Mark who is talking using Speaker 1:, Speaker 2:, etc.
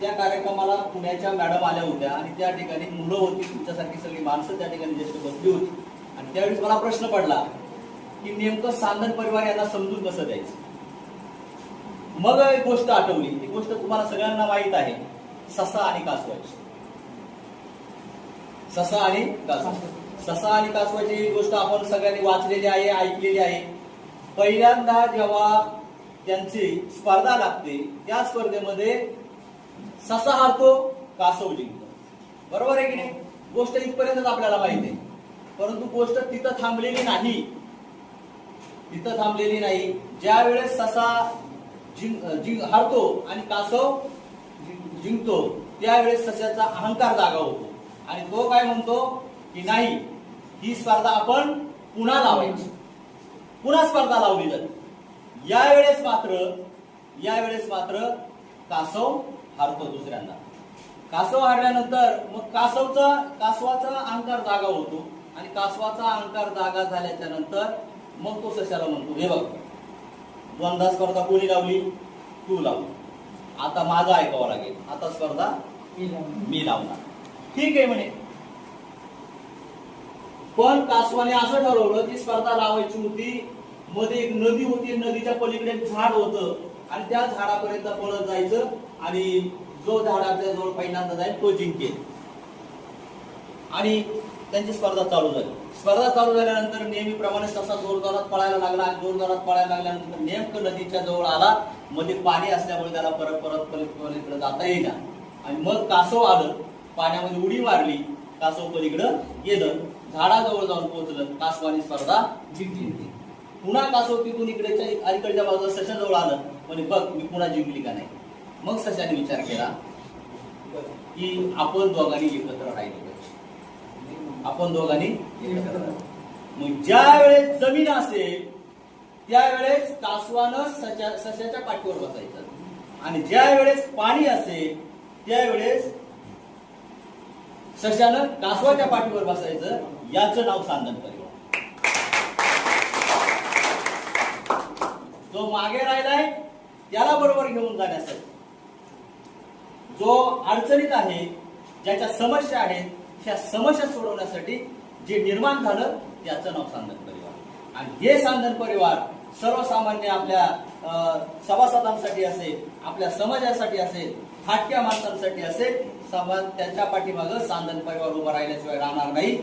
Speaker 1: त्या कार्यक्रमाला पुण्याच्या मॅडम आल्या होत्या आणि त्या ठिकाणी मुलं होती. तुमच्यासारखी सगळी माणसं त्या ठिकाणी ज्येष्ठ बसली होती. आणि त्यावेळेस मला प्रश्न पडला की नेमकं सांदन परिवार यांना समजून कसं द्यायचं? मग एक गोष्ट आठवली. ही गोष्ट तुम्हाला सगळ्यांना माहीत आहे. ससा आणि कासवाची. ससा आणि कासवा. ससा आणि कासवाची ही गोष्ट आपण सगळ्यांनी वाचलेली आहे ऐकलेली आहे. पहिल्यांदा जेव्हा त्यांची स्पर्धा लागते त्या स्पर्धेमध्ये ससा हारतो कासव जिंकतो. बरोबर आहे की नाही? गोष्ट इथपर्यंतच आपल्याला माहिती आहे. परंतु गोष्ट तिथं थांबलेली नाही. तिथं थांबलेली नाही. ज्या वेळेस ससा जिंक जिंक हारतो आणि कासव जिंकतो त्यावेळेस सस्याचा अहंकार जागा होतो. आणि तो काय म्हणतो? की नाही ही स्पर्धा आपण पुन्हा लावायची. पुन्हा स्पर्धा लावली जाते. यावेळेस मात्र यावेळेस मात्र कासव हारतो दुसऱ्यांदा. कासव हारल्यानंतर मग कासवचा कासवाचा अहंकार जागा होतो आणि कासवाचा अहंकार जागा झाल्याच्यानंतर मग तो सशाला म्हणतो हे बघ दोनदा स्पर्धा कोणी लावली? तू लावली आता माझं ऐकावं लागेल. आता स्पर्धा मी लावणार. ठीक आहे म्हणे. पण कासवाने असं ठरवलं की स्पर्धा लावायची होती मध्ये एक नदी होती नदीच्या पलीकडे एक झाड होतं. आणि त्या झाडापर्यंत पळत जायचं आणि जो झाडाच्या जवळ पहिल्यांदा जाईल तो जिंकेल. आणि त्यांची स्पर्धा चालू झाली. स्पर्धा चालू झाल्यानंतर नेहमीप्रमाणे तसा जोरदारात पळायला लागला आणि जोरदारात पळायला लागल्यानंतर नेमकं नदीच्या जवळ आला. मध्ये पाणी असल्यामुळे त्याला परत परत पलीकडे जाता येईना. आणि मग कासव आलं पाण्यामध्ये उडी मारली कासव पलीकडं गेलं. झाडाजवळ जाऊन पोहोचलं कासवानी स्पर्धा जिंकली. पुन्हा कासव पिकून इकडेच्या अलीकडच्या बाजूला सशाजवळ आलं. म्हणजे बघ मी पुन्हा जिंकली का नाही? मग सशाने विचार केला की आपण दोघांनी एकत्र राहिलो. आपण दोघांनी एकत्र मग ज्या वेळेस जमीन असेल त्यावेळेस कासवानं सच्या सशाच्या पाठीवर बसायचं. आणि ज्या वेळेस पाणी असेल त्यावेळेस सशानं कासवाच्या पाठीवर बसायचं. याचं नाव सांदन परिवार जो मागे राहिलाय त्याला बरोबर घेऊन जाण्यासाठी. जो अडचणीत आहे ज्याच्या समस्या आहेत त्या समस्या सोडवण्यासाठी जे निर्माण झालं त्याचं नाव सांधन परिवार. आणि हे सांधन परिवार सर्वसामान्य आपल्या अं, सभासदांसाठी असेल आपल्या समाजासाठी असेल फाटक्या माणसांसाठी असेल समाज त्यांच्या पाठीमागं सांधन परिवार उभा राहिल्याशिवाय राहणार नाही.